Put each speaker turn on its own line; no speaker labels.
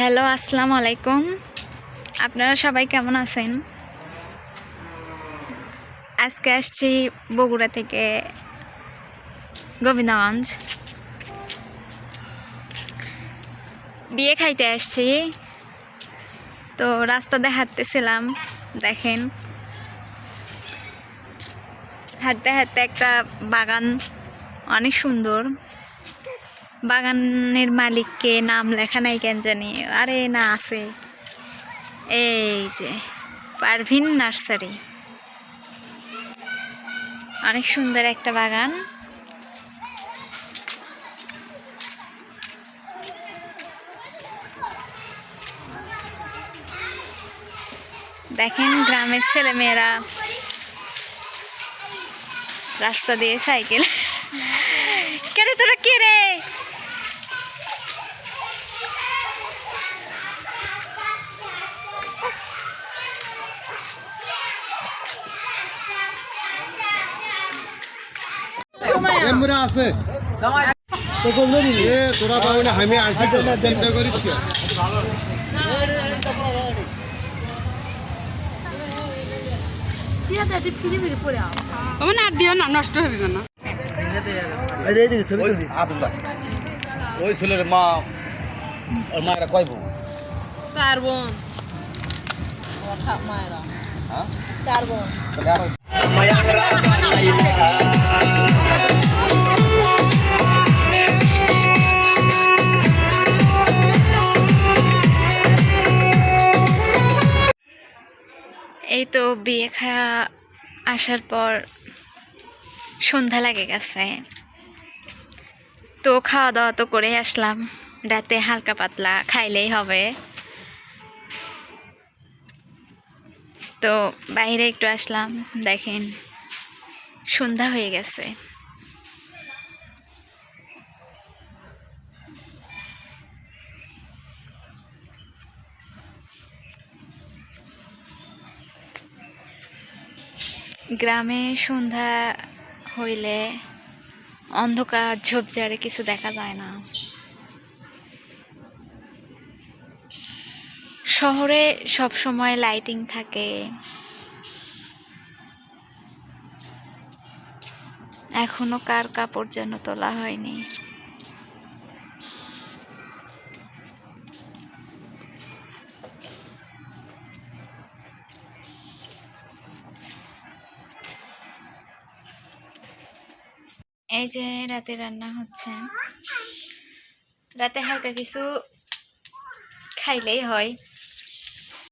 Hello, আসসালামু আলাইকুম। আপনারা সবাই কেমন আছেন? আজকে আসছি বগুড়া থেকে গোবিন্দগঞ্জ। বিয়ে খাইতে আসছি। তো রাস্তা দিয়ে হাঁটতেছিলাম দেখেন। হাঁটতে হাঁটতে একটা বাগান, অনেক সুন্দর। বাগানের মালিককে নাম লেখা নাই কেন জানি? আরে না, আছে। এই যে, পারভিন নার্সারি। অনেক সুন্দর একটা বাগান। দেখেন গ্রামের ছেলেমেয়েরা রাস্তা দিয়ে সাইকেল। কেন তোরা কে রে?
ক্যামেরা আছে। এ তোরা পাবো না আমি আসি তো চিন্তা করিস কি?
মানে আর দিও না নষ্ট হবে না
ওই ছেলের মা ওর মায়েরা কয় বউ
চার বোন। মায়েরা
হ্যাঁ?
চার বোন।
এই তো বিয়ে খাওয়া আসার পর সন্ধ্যা লাগে গেছে। তো খাওয়া দাওয়া তো করেই আসলাম। রাতে হালকা পাতলা খাইলেই হবে। তো বাইরে একটু আসলাম, দেখেন সন্ধ্যা হয়ে গেছে। গ্রামে সন্ধ্যা হইলে অন্ধকার ঝোপঝাড়ে কিছু দেখা যায় না। শহরে সব সময় লাইটিং থাকে। এখনও কার কাপড় যেন তোলা হয়নি। এই যে রাতে রান্না হচ্ছে। রাতে হালকা কিছু খাইলেই হয়।